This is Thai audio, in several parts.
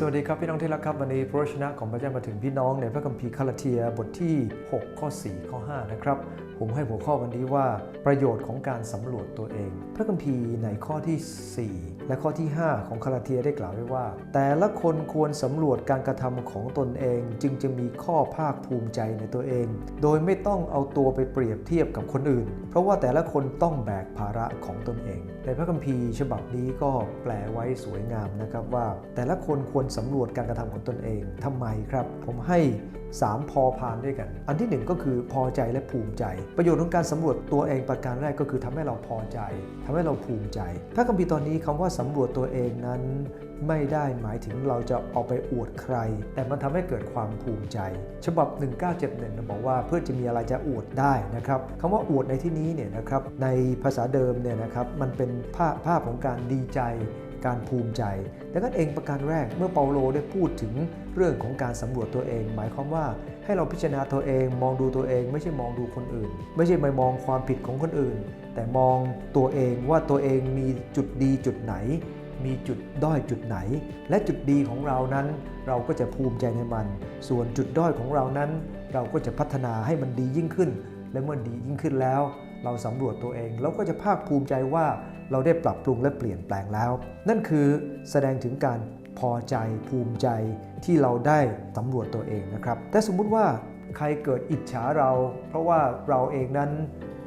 สวัสดีครับพี่น้องที่รักครับวันนี้พระวจนะของพระเจ้ามาถึงพี่น้องในพระคัมภีร์คาลาเทียบทที่ 6 ข้อ 4 ข้อ 5 นะครับ ผมให้หัวข้อวันนี้ว่าประโยชน์ของการสำรวจตัวเอง พระคัมภีร์ในข้อที่ 4 และข้อที่ 5 ของคาลาเทียได้กล่าวไว้ว่า แต่ละคนควรสำรวจการกระทำของตนเอง จึงจะมีข้อภาคภูมิใจในตัวเอง โดยไม่ต้องเอาตัวไปเปรียบเทียบกับคนอื่น เพราะว่าแต่ละคนต้องแบกภาระของตนเอง ในพระคัมภีร์ฉบับนี้ก็แปลไว้สวยงามนะครับว่า แต่ละคนควรสำรวจการกระทำของตนเองทำไมครับ ผมให้ 3 พอพานด้วยกัน อันที่ 1 ก็คือพอใจและภูมิใจ ประโยชน์ของการสำรวจตัวเองประการแรกก็คือทำให้เราพอใจทำให้เราภูมิใจพระคัมภีร์ตอนนี้คำว่าสำรวจตัวเองนั้นไม่ได้หมายถึงเราจะเอาไปอวดใคร แต่มันทำให้เกิดความภูมิใจ ฉบับ 1971บอกว่าเพื่อจะมีอะไรจะอวดได้นะครับคำว่าอวดในที่นี้เนี่ยนะครับในภาษาเดิมเนี่ยนะครับมันเป็นภาพภาพของการดีใจ การภูมิใจ ดังนั้นเองประการแรกเมื่อเปาโลได้พูดถึงเรื่องของการสำรวจตัวเอง หมายความว่าให้เราพิจารณาตัวเองมองดูตัวเอง ไม่ใช่มองดูคนอื่น ไม่ใช่ไปมองความผิดของคนอื่น แต่มองตัวเองว่าตัวเองมีจุดดีจุดไหน มีจุดด้อยจุดไหน และจุดดีของเรานั้น เราก็จะภูมิใจในมัน ส่วนจุดด้อยของเรานั้น เราก็จะพัฒนาให้มันดียิ่งขึ้น และเมื่อดียิ่งขึ้นแล้ว เราสำรวจตัวเอง เราก็จะภาคภูมิใจว่าเราได้ปรับปรุงและเปลี่ยนแปลงแล้ว นั่นคือแสดงถึงการพอใจภูมิใจที่เราได้สำรวจตัวเองนะครับ แต่สมมุติว่าใครเกิดอิจฉาเรา เพราะว่าเราเองนั้น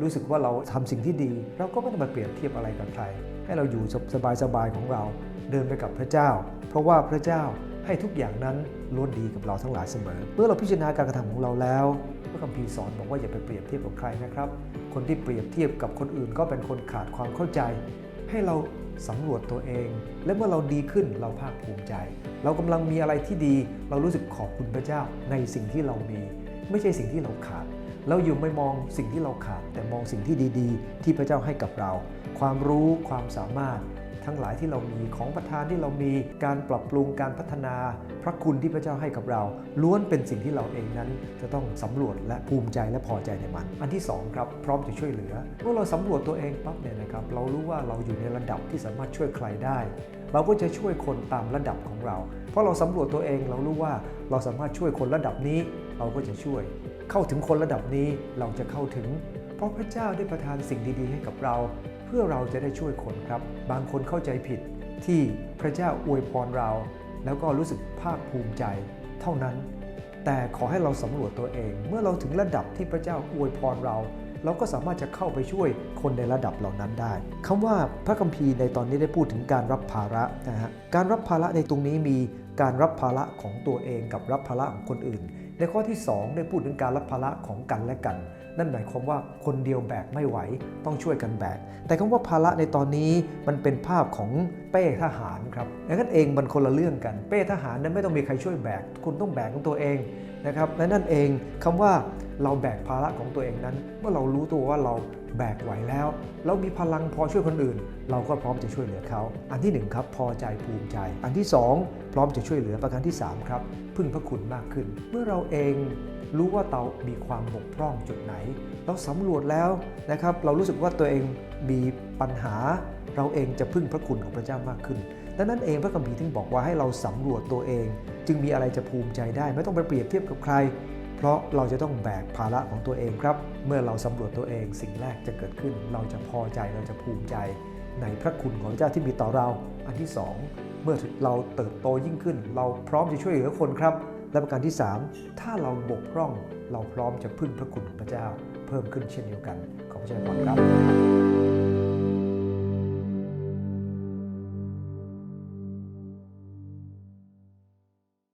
รู้สึกว่าเราทำสิ่งที่ดี เราก็ไม่ต้องมาเปรียบเทียบอะไรกับใคร ให้เราอยู่สบายๆของเราเดินไปกับพระเจ้า เพราะว่าพระเจ้า ให้ทุกอย่างนั้นล้วนดีกับเราทั้งหลายเสมอ เมื่อเราพิจารณาการกระทำของเราแล้วพระคัมภีร์สอนบอกว่าอย่าไปเปรียบเทียบกับใครนะครับ คนที่เปรียบเทียบกับคนอื่นก็เป็นคนขาดความเข้าใจ ให้เราสำรวจตัวเอง และเมื่อเราดีขึ้นเราภาคภูมิใจ เรากำลังมีอะไรที่ดี เรารู้สึกขอบคุณพระเจ้าในสิ่งที่เรามี ไม่ใช่สิ่งที่เราขาดเราอยู่ไม่มองสิ่งที่เราขาด แต่มองสิ่งที่ดี ๆ ที่พระเจ้าให้กับเรา ความรู้ความสามารถ ทั้งหลายที่เรามีของประทานที่เรามีการปรับปรุงการพัฒนาพระคุณที่พระเจ้าให้กับเรา ล้วนเป็นสิ่งที่เราเองนั้น จะต้องสำรวจและภูมิใจและพอใจในมัน อันที่สองครับพร้อมจะช่วยเหลือเมื่อเราสำรวจตัวเองปั๊บเนี่ยนะครับเรารู้ว่าเราอยู่ในระดับที่สามารถช่วยใครได้ เราก็จะช่วยคนตามระดับของเรา เพราะเราสำรวจตัวเองเรารู้ว่าเราสามารถช่วยคนระดับนี้ เราก็จะช่วย เข้าถึงคนระดับนี้เราจะเข้าถึง ราะพระเจ้าได้ประทานสิ่งดีๆ ให้กับเรา เพื่อเราจะได้ช่วยคนครับ บางคนเข้าใจผิดที่พระเจ้าอวยพรเรา แล้วก็รู้สึกภาคภูมิใจ เท่านั้น แต่ขอให้เราสำรวจตัวเอง เมื่อเราถึงระดับที่พระเจ้าอวยพรเรา เราก็สามารถจะเข้าไปช่วยคนในระดับเหล่านั้นได้คำว่าพระคัมภีร์ในตอนนี้ได้พูดถึงการรับภาระนะฮะการรับภาระในตรงนี้มีการรับภาระของตัวเองกับรับภาระของคนอื่น ในข้อที่ 2 ได้พูดถึงการรับภาระของกันและกัน นั่นหมายความว่าคนเดียวแบกไม่ไหวต้องช่วยกันแบก แต่คำว่าภาระในตอนนี้มันเป็นภาพของเป้ทหารครับดังนั้นเองมันคนละเรื่องกัน เป้ทหารนั้นไม่ต้องมีใครช่วยแบก คุณต้องแบกของตัวเองนะครับและนั่นเองคำว่า เราแบกภาระของตัวเองนั้น เมื่อเรารู้ตัวว่าเราแบกไหวแล้ว เรามีพลังพอช่วยคนอื่น เราก็พร้อมจะช่วยเหลือเขา อันที่หนึ่งครับ พอใจภูมิใจ อันที่สองพร้อมจะช่วยเหลือประการที่สามครับ พึ่งพระคุณมากขึ้น เมื่อเราเองรู้ว่าเรามีความบกพร่องจุดไหน เราสำรวจแล้วนะครับ เรารู้สึกว่าตัวเองมีปัญหา เราเองจะพึ่งพระคุณของพระเจ้ามากขึ้นดังนั้นเองพระคัมภีร์ถึงบอกว่าให้เราสำรวจตัวเอง จึงมีอะไรจะภูมิใจได้ ไม่ต้องไปเปรียบเทียบกับใคร เพราะเราจะต้องแบกภาระของตัวเองครับ เมื่อเราสำรวจตัวเองสิ่งแรกจะเกิดขึ้น เราจะพอใจเราจะภูมิใจ ในพระคุณของพระเจ้าที่มีต่อเรา อันที่สองเมื่อเราเติบโตยิ่งขึ้น เราพร้อมจะช่วยเหลือคนครับ และประการที่ 3 ถ้าเราบกพร่อง เราพร้อมจะพึ่งพระคุณของพระเจ้า เพิ่มขึ้นเช่นเดียวกันขอพระเจ้าพรครับ